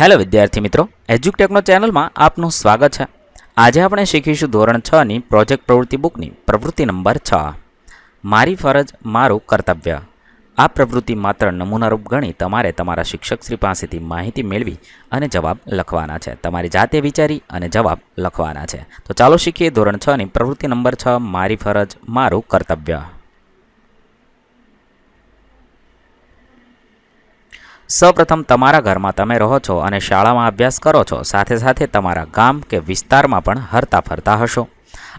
Hello વિદ્યાર્થી મિત્રો, એજ્યુકટેકનો ચેનલમાં આપનું સ્વાગત છે. આજે આપણે શીખીશું ધોરણ છની પ્રોજેક્ટ પ્રવૃત્તિ બુકની પ્રવૃત્તિ નંબર છ. મારી ફરજ, મારું કર્તવ્ય. આ પ્રવૃત્તિ માત્ર નમૂનારૂપ ગણી તમારે તમારા શિક્ષકશ્રી પાસેથી માહિતી મેળવી અને જવાબ લખવાના છે. તમારી જાતે વિચારી અને જવાબ લખવાના છે. તો ચાલો શીખીએ ધોરણ છની પ્રવૃત્તિ નંબર છ, મારી ફરજ, મારું કર્તવ્ય. સૌપ્રથમ તમારા ઘરમાં તમે રહો છો અને શાળામાં અભ્યાસ કરો છો, સાથે સાથે તમારા ગામ કે વિસ્તારમાં પણ હરતા ફરતા હશો.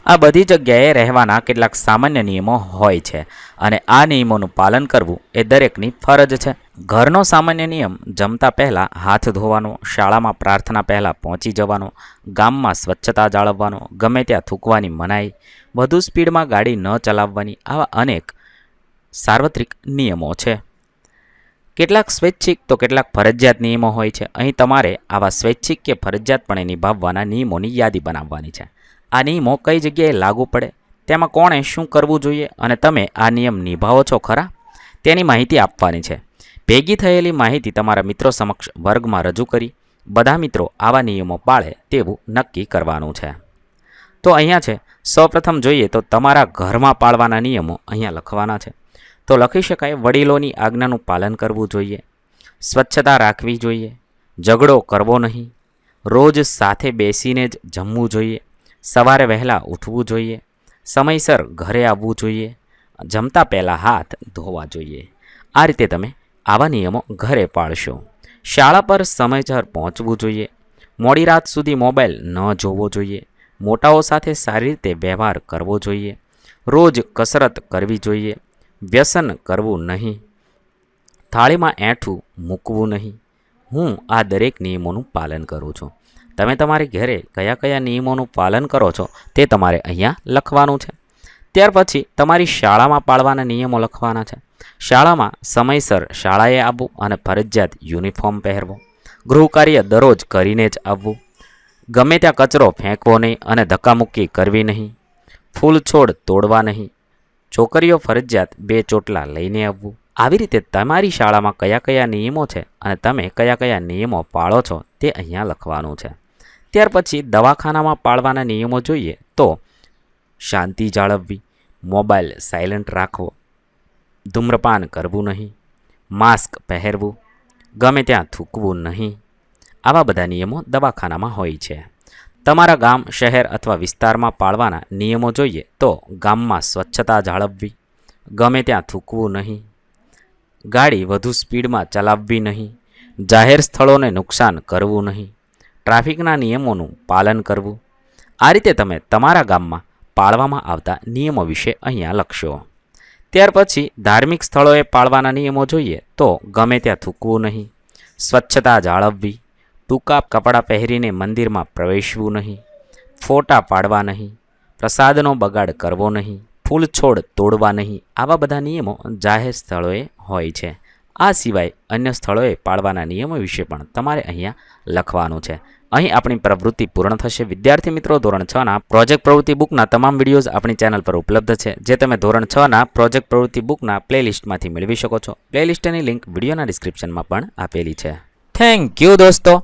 આ બધી જગ્યાએ રહેવાના કેટલાક સામાન્ય નિયમો હોય છે અને આ નિયમોનું પાલન કરવું એ દરેકની ફરજ છે. ઘરનો સામાન્ય નિયમ, જમતા પહેલાં હાથ ધોવાનો, શાળામાં પ્રાર્થના પહેલાં પહોંચી જવાનો, ગામમાં સ્વચ્છતા જાળવવાનો, ગમે ત્યાં થૂકવાની મનાઈ, વધુ સ્પીડમાં ગાડી ન ચલાવવાની આવા અનેક સાર્વત્રિક નિયમો છે. કેટલાક સ્વૈચ્છિક તો કેટલાક ફરજિયાત નિયમો હોય છે. અહીં તમારે આવા સ્વૈચ્છિક કે ફરજિયાતપણે નિભાવવાના નિયમોની યાદી બનાવવાની છે. આ નિયમો કઈ જગ્યાએ લાગુ પડે? તેમાં કોણે શું કરવું જોઈએ? અને તમે આ નિયમ નિભાવો છો ખરા? તેની માહિતી આપવાની છે. ભેગી થયેલી માહિતી તમારા મિત્રો સમક્ષ વર્ગમાં રજૂ કરી. બધા મિત્રો આવા નિયમો પાળે તેવું નક્કી કરવાનું છે. તો અહીંયા છે. સૌપ્રથમ જોઈએ તો તમારા ઘરમાં પાળવાના નિયમો અહીંયા લખવાના છે. તો લખી શકાય, વડીલોની આજ્ઞાનું પાલન કરવું જોઈએ, સ્વચ્છતા રાખવી જોઈએ, ઝઘડો કરવો નહીં, રોજ સાથે બેસીને જ જમવું જોઈએ, સવારે વહેલા ઉઠવું જોઈએ, સમયસર ઘરે આવવું જોઈએ, જમતા પહેલાં હાથ ધોવા જોઈએ. આ રીતે તમે આવા નિયમો ઘરે પાળશો. શાળા પર સમયસર પહોંચવું જોઈએ, મોડી રાત સુધી મોબાઈલ ન જોવો જોઈએ, મોટાઓ સાથે સારી રીતે વ્યવહાર કરવો જોઈએ, રોજ કસરત કરવી જોઈએ વ્યસન કરવું નહીં. થાળીમાં એઠું મૂકવું નહીં. હું આ દરેક નિયમોનું પાલન કરું છું. તમે તમારી ઘરે કયા કયા નિયમોનું પાલન કરો છો તે તમારે અહીંયા લખવાનું છે. ત્યાર પછી તમારી શાળામાં પાળવાના નિયમો લખવાના છે. શાળામાં સમયસર શાળાએ આવવું અને ફરજિયાત યુનિફોર્મ પહેરવો. ગૃહકાર્ય દરરોજ કરીને જ આવવું. ગમે ત્યાં કચરો ફેંકવો નહીં અને ધક્કામુક્કી કરવી નહીં. ફૂલ છોડ તોડવા નહીં. છોકરીઓ ફરજિયાત બે ચોટલા લઈને આવવું. આવી રીતે તમારી શાળામાં કયા કયા નિયમો છે અને તમે કયા કયા નિયમો પાળો છો તે અહીંયા લખવાનું છે. ત્યાર પછી દવાખાનામાં પાળવાના નિયમો જોઈએ તો શાંતિ જાળવવી, મોબાઈલ સાયલન્ટ રાખવો, ધૂમ્રપાન કરવું નહીં, માસ્ક પહેરવું, ગમે ત્યાં થૂકવું નહીં. આવા બધા નિયમો દવાખાનામાં હોય છે. તમારા ગામ, શહેર અથવા વિસ્તારમાં પાળવાના નિયમો જોઈએ તો ગામમાં સ્વચ્છતા જાળવવી, ગમે ત્યાં થૂકવું નહીં, ગાડી વધુ સ્પીડમાં ચલાવવી નહીં, જાહેર સ્થળોને નુકસાન કરવું નહીં, ટ્રાફિકના નિયમોનું પાલન કરવું. આ રીતે તમે તમારા ગામમાં પાળવામાં આવતા નિયમો વિશે અહીંયા લખશો. ત્યાર પછી ધાર્મિક સ્થળોએ પાળવાના નિયમો જોઈએ તો ગમે ત્યાં થૂકવું નહીં, સ્વચ્છતા જાળવવી ટૂંકા કપડાં પહેરીને મંદિરમાં પ્રવેશવું નહીં, ફોટા પાડવા નહીં, પ્રસાદનો બગાડ કરવો નહીં, ફૂલ છોડ તોડવા નહીં, આવા બધા નિયમો જાહેર સ્થળોએ હોય છે. આ સિવાય અન્ય સ્થળોએ પાળવાના નિયમો વિશે પણ તમારે અહીંયા લખવાનું છે. અહીં આપણી પ્રવૃત્તિ પૂર્ણ થશે. વિદ્યાર્થી મિત્રો, ધોરણ છના પ્રોજેક્ટ પ્રવૃત્તિ બુકના તમામ વિડીયોઝ આપણી ચેનલ પર ઉપલબ્ધ છે. જે તમે ધોરણ છના પ્રોજેક્ટ પ્રવૃત્તિ બુકના પ્લેલિસ્ટમાંથી મેળવી શકો છો. પ્લેલિસ્ટની લિંક વિડીયોના ડિસ્ક્રિપ્શનમાં પણ આપેલી છે. થેન્ક યુ દોસ્તો.